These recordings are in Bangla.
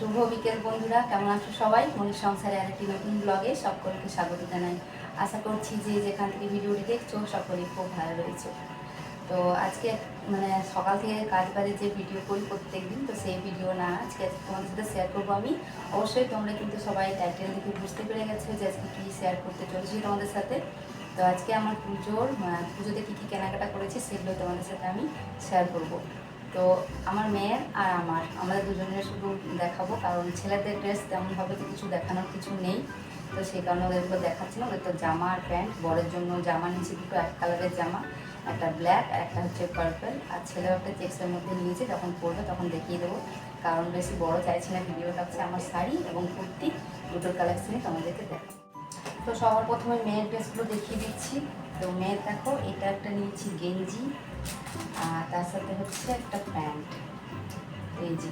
বিকেল বন্ধুরা, কেমন আছো সবাই? মনির সংসারে আরেকটি নতুন ব্লগে সকলকে স্বাগত জানাই। আশা করছি যে যেখান থেকে ভিডিওটি দেখছ, সকলেই খুব ভালো রয়েছে। তো আজকে মানে সকাল থেকে কাজ বাজে যে ভিডিও করি প্রত্যেক দিন তো সেই ভিডিও না আজকে তোমাদের সাথে শেয়ার করব আমি। অবশ্যই তোমরা কিন্তু সবাই টাইটেল দেখে বুঝতে পেরে গেছো যে আজকে কী শেয়ার করতে চলেছি তোমাদের সাথে। তো আজকে আমার পুজোর পুজোতে কী কী কেনাকাটা করেছি সেগুলো তোমাদের সাথে আমি শেয়ার করব। তো আমার মেয়ের আর আমার। আমাদের দুজনের শুধু দেখাবো, কারণ ছেলেদের ড্রেস তেমনভাবে তো কিছু দেখানোর কিছু নেই। তো সেই কারণে ওদেরগুলো দেখাচ্ছি ওদের তো জামা আর প্যান্ট। বড়ের জন্য জামা নিয়েছি দুটো, এক কালারের জামা, একটা ব্ল্যাক একটা হচ্ছে পার্পল আর ছেলেও একটা চেক্সের মধ্যে নিয়েছে, যখন পরবে তখন দেখিয়ে দেবো। কারণ বেশি বড় চাইছি না ভিডিওটা হচ্ছে আমার শাড়ি এবং কুর্তি দুটোর কালেকশনই তোমাদেরকে দেখো তো সবার প্রথমে মেয়ের ড্রেসগুলো দেখিয়ে দিচ্ছি। তো মেয়ের দেখো, এটা একটা নিয়েছি গেঞ্জি আর তার সাথে হচ্ছে একটা প্যান্ট। এই যে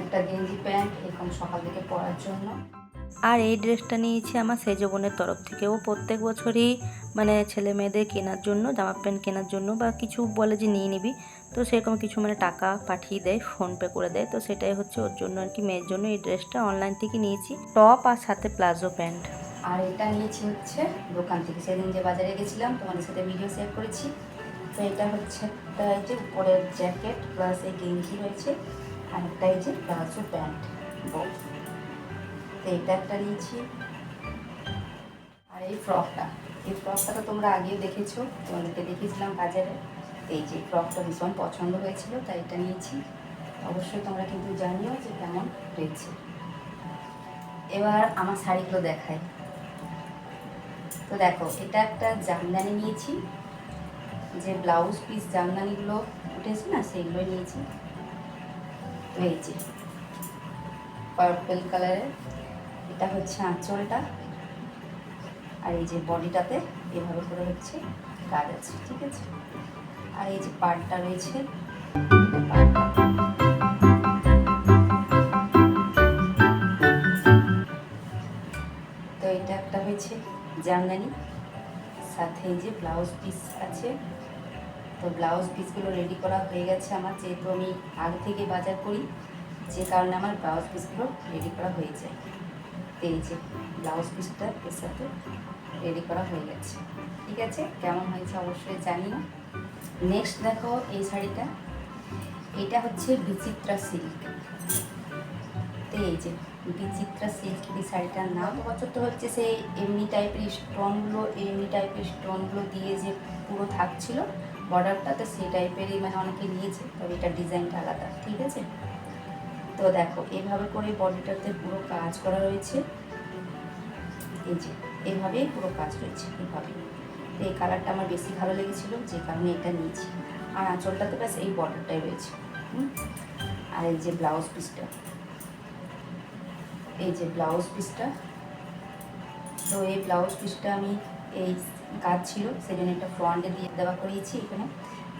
একটা গেঞ্জি প্যান্ট এরকম সকাল থেকে পরার জন্য। আর এই ড্রেসটা নিয়েছি আমার সেজ বোনের তরফ থেকে ও প্রত্যেক বছরই মানে ছেলে মেয়েদের কেনার জন্য জামা প্যান্ট কেনার জন্য বা কিছু বলে যে নিয়ে নিবি তো সেরকম কিছু মানে টাকা পাঠিয়ে দেয় ফোনপে করে দেয়। তো সেটাই হচ্ছে ওর জন্য আর কি মেয়ের জন্য এই ড্রেসটা। অনলাইন থেকে নিয়েছি। টপ আর সাথে প্লাজো প্যান্ট। আর এটা নিয়েছি হচ্ছে দোকান থেকে। সেদিন যে বাজারে গেছিলাম তোমাদের সাথে ভিডিও শেয়ার করেছি। তো এটা হচ্ছে একটা এই যে উপরের জ্যাকেট প্লাস এই গেঞ্জি রয়েছে আর একটা এই যে প্লাজো প্যান্ট তো এটা একটা নিয়েছি। আর এই ফ্রকটা এই ফ্রকটা তো তোমরা আগেও দেখেছ, তোমাদেরকে দেখিয়েছিলাম বাজারে। তো এই যে ফ্রকটা ভীষণ পছন্দ হয়েছিল, তাই এটা নিয়েছি। অবশ্যই তোমরা কিন্তু জানিও যে কেমন হয়েছে এবার আমার শাড়িগুলো দেখায় তো দেখো, এটা একটা জামদানি নিয়েছি যে ব্লাউজ পিস জামদানিগুলো উঠেছে না সেগুলো নিয়েছি। এই যে পার্পল কালারের এটা হচ্ছে আঁচলটা। আর এই যে বডিটাতে এভাবে করে হচ্ছে কাজ আছে, ঠিক আছে? আর এই যে পার্টটা রয়েছে, তো এটা একটা হয়েছে জামদানি। সাথে যে ব্লাউজ পিস আছে, তো ব্লাউজ পিসগুলো রেডি করা হয়ে গেছে আমার, যেহেতু আমি আগে থেকে বাজার করি, যে কারণে আমার ব্লাউজ পিসগুলো রেডি করা হয়ে যায় তো এই যে ব্লাউজ পিসটা এর সাথে রেডি করা হয়ে গেছে। ঠিক আছে? কেমন হয়েছে অবশ্যই জানি না নেক্সট দেখো এই শাড়িটা। এটা হচ্ছে বিচিত্রা সিল্ক। তো এই যে বিচিত্রা সিল্ক এই শাড়িটার নাম। বছর তো হচ্ছে সেই এমনি টাইপের স্টোনগুলো এমনি টাইপের স্টোনগুলো দিয়ে যে পুরো থাকছিল বর্ডারটা তো সেই টাইপেরই মানে অনেকে নিয়েছে, তবে এটার ডিজাইনটা আলাদা, ঠিক আছে? তো দেখো, এভাবে করে বডিটাতে পুরো কাজ করা রয়েছে। এই যে এইভাবেই পুরো কাজ রয়েছে এইভাবে তো এই কালারটা আমার বেশি ভালো লেগেছিল, যে কারণে এটা নিয়েছি। আর আঁচলটাতে ব্যাস এই বর্ডারটাই রয়েছে? আর এই যে ব্লাউজ পিসটা এই যে ব্লাউজ পিসটা তো এই ব্লাউজ পিসটা আমি এই কাজ ছিল, সেজন্য একটা ফ্রন্টে দিয়ে দেওয়া করিয়েছি এখানে।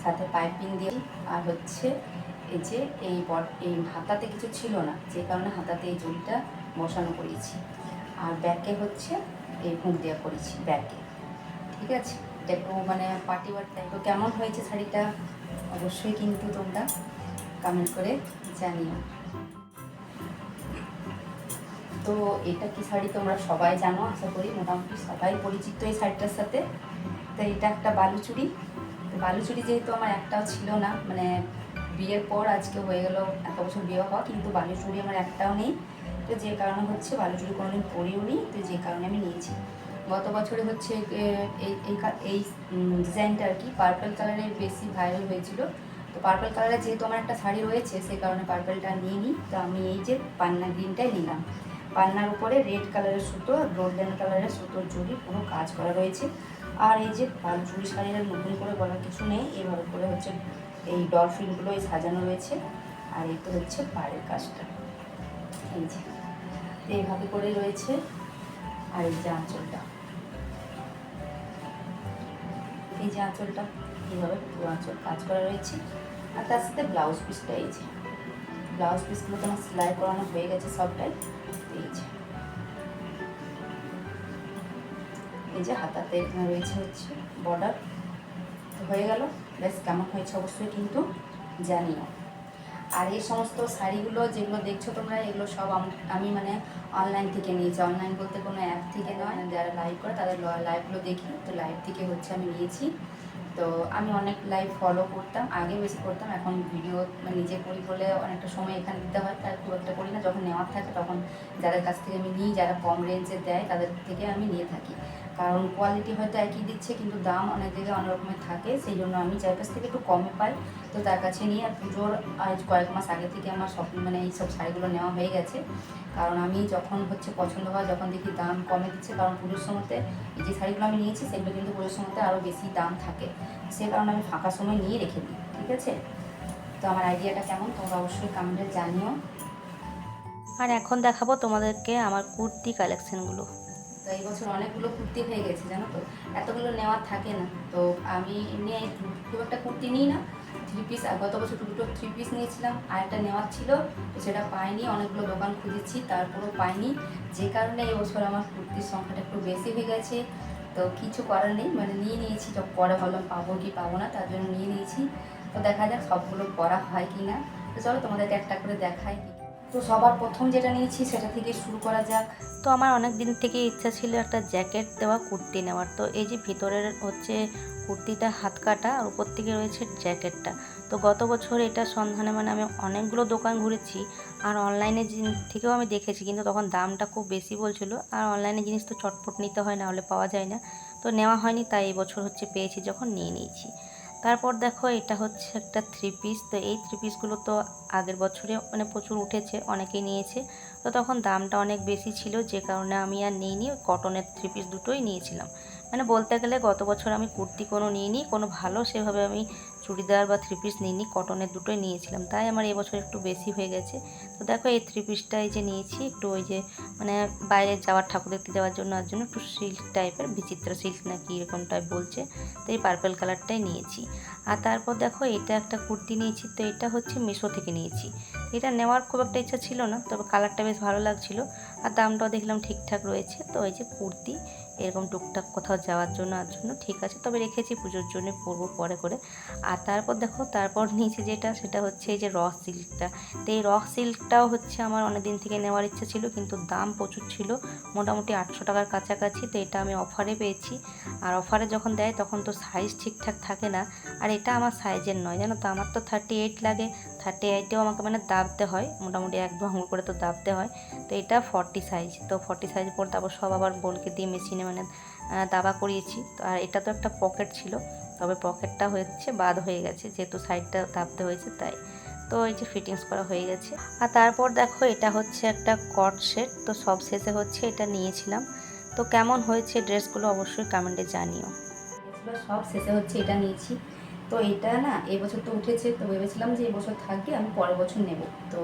সাথে পাইপিং দিয়ে আর হচ্ছে এই যে এই এই হাতাতে কিছু ছিল না, যে কারণে হাতাতে এই জুড়িটা বসানো করিয়েছি। আর ব্যাকে হচ্ছে এই হুঁক দেওয়া করেছি ব্যাকে ঠিক আছে? এটা একটু মানে পার্টি ওয়ার টাইপ তো কেমন হয়েছে শাড়িটা অবশ্যই কিন্তু তোমরা কমেন্ট করে জানিও। তো এটা কি শাড়ি তোমরা সবাই জানো? আশা করি মোটামুটি সবাই পরিচিত এই শাড়িটার সাথে। তো এটা একটা বালুচুড়ি তো বালুচুড়ি যেহেতু আমার একটাও ছিল না মানে বিয়ের পর আজকে হয়ে গেল, এত বছর বিয়ে হওয়া, কিন্তু বালুচুড়ি আমার একটাও নেই। তো যে কারণে হচ্ছে বালুচুড়ি কোনোদিন পরিও নি, তো যে কারণে আমি নিয়েছি। গত বছরে হচ্ছে এই এই ডিজাইনটা আর কি পার্পল কালারের বেশি ভাইরাল হয়েছিল। তো পার্পল কালারের যেহেতু আমার একটা শাড়ি রয়েছে সেই কারণে পার্পলটা নিয়ে নিই তো আমি এই যে পান্না গ্রিনটাই নিলাম। পান্নার উপরে রেড কালারের সুতো, গোল্ডেন কালারের সুতোর জড়ি পুরো কাজ করা রয়েছে। আর এই যে চুড়ি শাড়ির নতুন করে বলার কিছু নেই এইভাবে করে হচ্ছে এই ডলফিনগুলো এই সাজানো রয়েছে, আর এই তো হচ্ছে পাড়ের কাজটা। এই যে এইভাবে করে রয়েছে, আর এই যে আঁচলটা। এই যে আঁচলটা, এইভাবে পুরো আঁচল কাজ করা রয়েছে। আর তার সাথে ব্লাউজ পিসটা এই যে, ব্লাউজ পিসগুলো তোমার সেলাই করানো হয়ে গেছে সবটাই। যে এই যে হাতাতে রয়েছে হচ্ছে বর্ডার হয়ে গেল। বেশ কেমন হয়েছে অবশ্যই কিন্তু জানিও। আর এই সমস্ত শাড়িগুলো যেগুলো দেখছ তোমরা, এগুলো সব আমি মানে অনলাইন থেকে নিয়েছি। অনলাইন বলতে কোনো অ্যাপ থেকে নয়। যারা লাইভ করে তাদের লাইভগুলো দেখি। তো লাইভ থেকে হচ্ছে আমি নিয়েছি। তো আমি অনেক লাইভ ফলো করতাম, আগে বেশি করতাম, এখন ভিডিও মানে নিজে করি বলে অনেকটা সময় এখানে দিতে হয় তাই খুব একটা করি না, যখন নেওয়ার থাকে তখন যাদের কাছ থেকে আমি নিই, যারা কম রেঞ্জে দেয়, তাদের থেকে আমি নিয়ে থাকি। কারণ কোয়ালিটি হয়তো একই দিচ্ছে, কিন্তু দাম অনেক জায়গায় অনেক রকমের থাকে, সেই জন্য আমি যার কাছ থেকে একটু কমে পাই। তো তার কাছে নিয়ে আর পুজোর আজ কয়েক মাস আগে থেকে আমার শপিং মানে এই সব শাড়িগুলো নেওয়া হয়ে গেছে। কারণ আমি যখন হচ্ছে পছন্দ হয় যখন দেখি দাম কমে দিচ্ছে কারণ পুজোর সময়তে এই যে শাড়িগুলো আমি নিয়েছি সেগুলো কিন্তু পুজোর সময়তে আরও বেশি দাম থাকে। সে কারণে আমি ফাঁকা সময় নিয়ে রেখে দিই ঠিক আছে? তো আমার আইডিয়াটা কেমন? তোমরা অবশ্যই কমেন্টে জানিও। আর এখন দেখাবো তোমাদেরকে আমার কুর্তি কালেকশনগুলো। তো এই বছর অনেকগুলো কুর্তি হয়ে গেছে জানো তো? এতগুলো নেওয়ার থাকে না। তো আমি এমনি এই খুব একটা কুর্তি নিই না। থ্রি পিস আর গত বছর দুটো থ্রি পিস নিয়েছিলাম। আর একটা নেওয়ার ছিল, তো সেটা পাইনি, অনেকগুলো দোকান খুঁজেছি, তারপরেও পাইনি। যে কারণে এবছর বছর আমার কুর্তির সংখ্যাটা একটু বেশি হয়ে গেছে। তো কিছু করার নেই মানে নিয়ে নিয়েছি, তো পরে ভাবলাম পাবো কি পাবো না, তার জন্য নিয়ে নিয়েছি। তো দেখা যাক সবগুলো পরা হয় কি না তো চলো তোমাদেরকে একটা করে দেখাই তো সবার প্রথম যেটা নিয়েছি সেটা থেকে শুরু করা যাক। তো আমার অনেক দিন থেকে ইচ্ছা ছিল একটা জ্যাকেট দেওয়া, কুর্তি নেওয়ার। তো এই যে ভিতরের হচ্ছে কুর্তিটা, হাত কাটা, আর উপর থেকে রয়েছে জ্যাকেটটা। তো গত বছর এটা সন্ধানে মানে আমি অনেকগুলো দোকান ঘুরেছি, আর অনলাইনে থেকেও আমি দেখেছি, কিন্তু তখন দামটা খুব বেশি বলছিল। আর অনলাইনে জিনিস তো চটপট নিতে হয়, না হলে পাওয়া যায় না। তো নেওয়া হয়নি, তাই এই বছর হচ্ছে পেয়েছি, যখন নিয়ে নিয়েছি। তারপর দেখো এটা হচ্ছে একটা থ্রি পিস তো এই থ্রি পিসগুলো তো আগের বছরে মানে প্রচুর উঠেছে, অনেকেই নিয়েছে। তো তখন দামটা অনেক বেশি ছিল, যে কারণে আমি আর নিইনি কটনের থ্রি পিস দুটোই নিয়েছিলাম। মানে বলতে গেলে গত বছর আমি কুর্তি কোনো নিইনি, কোনো ভালো সেভাবে আমি চুড়িদার বা থ্রি পিস নিইনি কটনের দুটোই নিয়েছিলাম। তাই আমার এবছর একটু বেশি হয়ে গেছে। তো দেখো এই থ্রি পিসটা এই যে নিয়েছি, একটু ওই যে মানে বাইরে যাওয়ার ঠাকুর দেখতে যাওয়ার জন্য, আর জন্য একটু সিল্ক টাইপের বিচিত্র সিল্ক না কি এরকম টাইপ বলছে, তো এই পার্পেল কালারটাই নিয়েছি। আর তারপর দেখো এটা একটা কুর্তি নিয়েছি, তো এটা হচ্ছে মিশো থেকে নিয়েছি। এটা নেওয়ার খুব একটা ইচ্ছা ছিল না, তবে কালারটা বেশ ভালো লাগছিল, আর দামটাও দেখলাম ঠিকঠাক রয়েছে, তো এই যে কুর্তি এরকম টুকটাক কোথাও যাওয়ার জন্য আর জন্য ঠিক আছে, তবে রেখেছি পুজোর জন্য, পরবো পরে করে। আর তারপর দেখো, তারপর নিয়েছি যেটা, সেটা হচ্ছে এই যে র সিল্কটা। তো এই র সিল্কটাও হচ্ছে আমার অনেক দিন থেকে নেওয়ার ইচ্ছা ছিল, কিন্তু দাম প্রচুর ছিল, মোটামুটি আটশো টাকার কাছাকাছি, তো এটা আমি অফারে পেয়েছি। আর অফারে যখন দেয়, তখন তো সাইজ ঠিকঠাক থাকে না। আর এটা আমার সাইজের নয়, জানো তো? আমার তো থার্টি এইট লাগে থার্টি এইটেও আমাকে মানে দাবতে হয়, মোটামুটি এক দু করে তো দাবতে হয়। তো এটা ফর্টি সাইজ তো ফর্টি সাইজ পর তারপর সব আবার বলকে দিয়ে মেশিনে মানে দাবা করিয়েছি। তো আর এটা তো একটা পকেট ছিল, তবে পকেটটা হচ্ছে বাদ হয়ে গেছে, যেহেতু সাইডটা দাবতে হয়েছে তাই। তো এই যে ফিটিংস করা হয়ে গেছে। আর তারপর দেখো এটা হচ্ছে একটা কট সেট তো সব শেষে হচ্ছে এটা নিয়েছিলাম। তো কেমন হয়েছে ড্রেসগুলো অবশ্যই কমেন্টে জানিও। সব শেষে হচ্ছে এটা নিয়েছি। তো এটা না এবছর তো উঠেছে, তো ভেবেছিলাম যে এবছর বছর থাকবে, আমি পরের বছর নেব। তো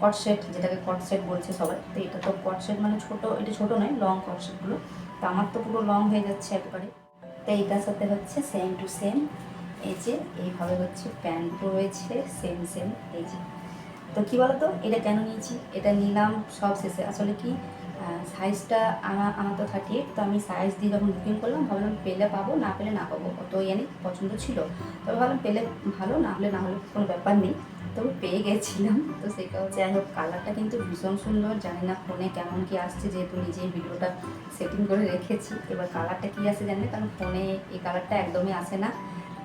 কট সেট যেটাকে কট সেট বলছে সবাই, তো এটা তো কট সেট মানে ছোট, এটা ছোট নয় লং কট সেটগুলো তো আমার তো পুরো লং হয়ে যাচ্ছে একবারে। তো এইটার সাথে হচ্ছে সেম টু সেম এই যে, এইভাবে হচ্ছে প্যান্টও রয়েছে সেম সেম এই যে। তো কী বলতো, এটা কেন নিয়েছি, এটা নিলাম সব শেষে। আসলে কি সাইজটা আমার আমার তো তো আমি সাইজ দিয়ে যখন বুকিং করলাম, ভাবলাম পেলে পাবো, না পেলে না পাবো। অত ইয়ানি পছন্দ ছিল। তবে ভাবলাম পেলে ভালো, না হলে না হলে কোনো ব্যাপার নেই। তবে পেয়ে গেছিলাম। তো সেটা হচ্ছে যাই হোক কালারটা কিন্তু ভীষণ সুন্দর। জানি না ফোনে কেমন কি আসছে, যেহেতু নিজেই ভিডিওটা সেটিং করে রেখেছি। এবার কালারটা কি আসে জানি কারণ ফোনে এই কালারটা একদমই আসে না।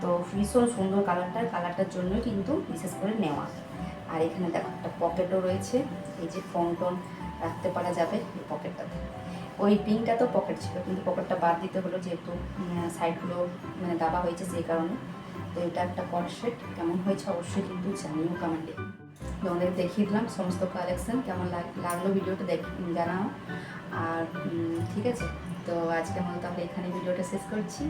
তো ভীষণ সুন্দর কালারটা কালারটার জন্যই কিন্তু বিশেষ করে নেওয়া। আর এখানে দেখো, একটা পকেটও রয়েছে। এই যে ফোন টোন রাখতে পারা যাবে এই পকেটটাতে। ওই পিনটা তো পকেট ছিল, কিন্তু পকেটটা বাদ দিতে হলো যেহেতু সাইডগুলো মানে দাবা হয়েছে সেই কারণে। তো এটা একটা কনসেট কেমন হয়েছে অবশ্যই কিন্তু জানিও কমেন্টে। তোমাদের দেখিয়ে দিলাম সমস্ত কালেকশন, কেমন লাগ- লাগল ভিডিওটা দেখ জানাও। আর ঠিক আছে, তো আজকে মতো তাহলে এখানে ভিডিওটা শেষ করছি।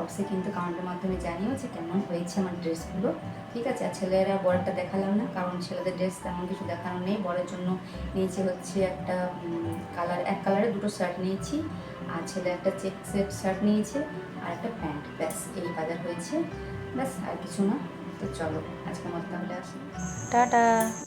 অবশ্যই কিন্তু কমেন্টের মাধ্যমে জানিও যে কেমন হয়েছে আমার ড্রেসগুলো ঠিক আছে? আর ছেলেরা বড়টা দেখালাম না, কারণ ছেলেদের ড্রেস তেমন কিছু দেখানো নেই। বরের জন্য নিয়েছি হচ্ছে একটা কালার এক কালারের দুটো শার্ট নিয়েছি। আর ছেলে একটা চেক সেট শার্ট নিয়েছে, আর একটা প্যান্ট ব্যাস, এই বাজার হয়েছে। ব্যাস, আর কিছু না। তো চলো আজকে মতো তাহলে আসি। টাটা।